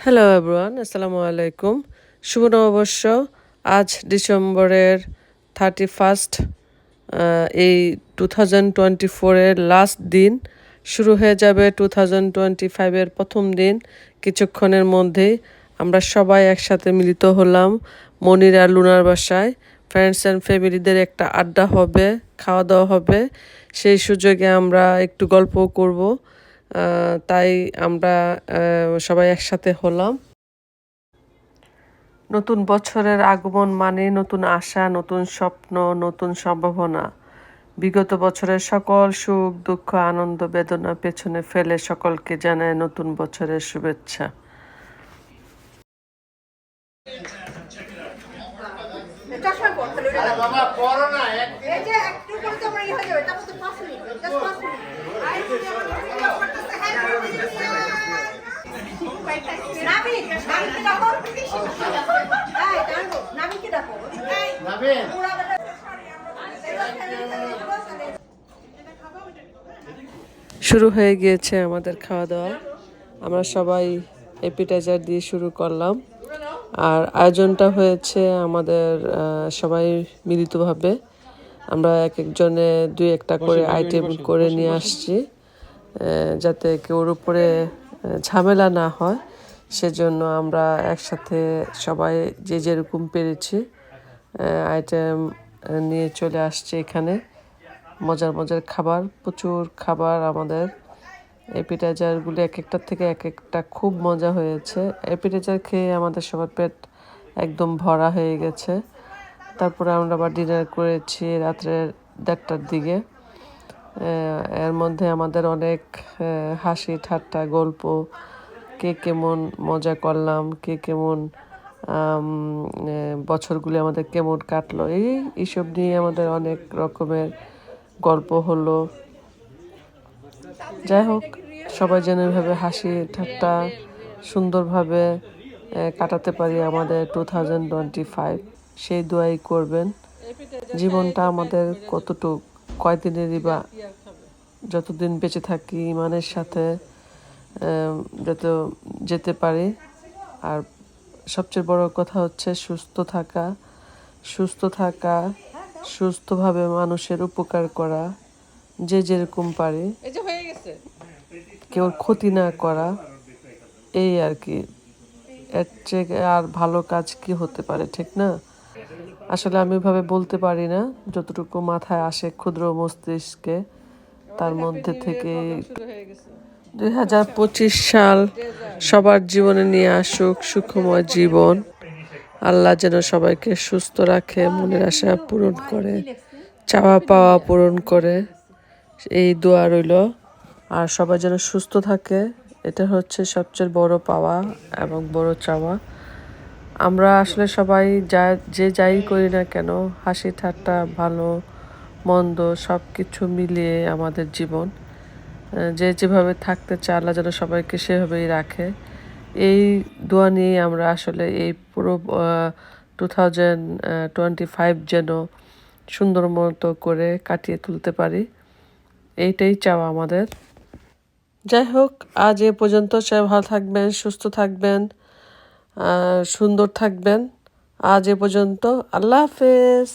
Hello everyone আসসালামু আলাইকুম শুভ নববর্ষ। আজ ডিসেম্বরের থার্টি ফার্স্ট এই টু থাউজেন্ড টোয়েন্টি ফোরের লাস্ট দিন শুরু হয়ে যাবে টু থাউজেন্ড টোয়েন্টি ফাইভের প্রথম দিন। কিছুক্ষণের মধ্যেই আমরা সবাই একসাথে মিলিত হলাম মনির আর লুনার বাসায়। ফ্রেন্ডস অ্যান্ড ফ্যামিলিদের একটা আড্ডা হবে, খাওয়া দাওয়া হবে। সেই সুযোগে আমরা একটু গল্প করব। তাই আমরা সবাই একসাথে হলাম। নতুন বছরের আগমন মানে নতুন আশা, নতুন স্বপ্ন, নতুন সম্ভাবনা। বিগত বছরের সকল সুখ দুঃখ আনন্দ বেদনা পেছনে ফেলে সকলকে জানায় নতুন বছরের শুভেচ্ছা। পর তাহলে ওটা আরে বাবা, পড়ো না, এক এই যে একটু করে তো আমরা ইয়ে হয়ে যাবে তারপর তো পাঁচ মিনিট জাস্ট পাঁচ মিনিট আই যদি আমাদের ভিডিও করতেছে হ্যাঁ নাবিক নাবিককে ডাকো এই ডাকো নাবিককে ডাকো এই নাবিন। পুরা বেটা শুরু হয়ে গিয়েছে আমাদের খাওয়া দাওয়া। আমরা সবাই এপিটাইজার দিয়ে শুরু করলাম। আর আয়োজনটা হয়েছে আমাদের সবাই মিলিতভাবে। আমরা এক একজনে দুই একটা করে আইটেম করে নিয়ে আসছি যাতে কেউর উপরে ঝামেলা না হয়। সেজন্য আমরা একসাথে সবাই যে যেরকম পেরেছি আইটেম নিয়ে চলে আসছে এখানে। মজার মজার খাবার, প্রচুর খাবার আমাদের। অ্যাপিটাইজারগুলি এক একটার থেকে এক একটা খুব মজা হয়েছে। এপিটাইজার খেয়ে আমাদের সবার পেট একদম ভরা হয়ে গেছে। তারপরে আমরা আবার ডিনার করেছি রাত্রে দেড়টার দিকে। এর মধ্যে আমাদের অনেক হাসি ঠাট্টা গল্প, কে কেমন মজা করলাম, কে কেমন বছরগুলি আমাদের কেমন কাটলো, এই, এইসব নিয়ে আমাদের অনেক রকমের গল্প হলো। যাই হোক, সবাই যেন এভাবে হাসি ঠাট্টা সুন্দরভাবে কাটাতে পারি আমাদের টু থাউজেন্ড টোয়েন্টি ফাইভ সেই দোয়াই করবেন। জীবনটা আমাদের কতটুক, কয়দিনেরই বা যতদিন বেঁচে থাকি ইমানের সাথে যত যেতে পারি। আর সবচেয়ে বড় কথা হচ্ছে সুস্থ থাকা সুস্থ থাকা সুস্থভাবে মানুষের উপকার করা যে যেরকম পারে কেউ ক্ষতি না করা এই আর কি। এর আর ভালো কাজ কি হতে পারে ঠিক না? আসলে আমি ওইভাবে বলতে পারি না যতটুকু মাথায় আসে ক্ষুদ্র মস্তিষ্কে তার মধ্যে থেকে দুই হাজার পঁচিশ সাল সবার জীবনে নিয়ে আসুক সুখময় জীবন। আল্লাহ যেন সবাইকে সুস্থ রাখে, মনের আশা পূরণ করে, চাওয়া পাওয়া পূরণ করে। এই দোয়া রইল। আর সবাই যেন সুস্থ থাকে, এটা হচ্ছে সবচেয়ে বড় পাওয়া এবং বড় চাওয়া। আমরা আসলে সবাই যা, যে যাই করি না কেন, হাসি ঠাট্টা, ভালো, মন্দ সব কিছু মিলিয়ে আমাদের জীবন। যে যেভাবে থাকতে চায়, আল্লাহ যেন সবাইকে সেভাবেই রাখে। এই দোয়া নিয়েই আমরা আসলে এই পুরো টু থাউজেন্ড টোয়েন্টি ফাইভ যেন সুন্দর মতো করে কাটিয়ে তুলতে পারি। এইটাই চাওয়া আমাদের। যাই হোক, আজ এ পর্যন্ত সে ভালো থাকবেন, সুস্থ থাকবেন সুন্দর থাকবেন। আজ এ পর্যন্ত আল্লাহ হাফেজ।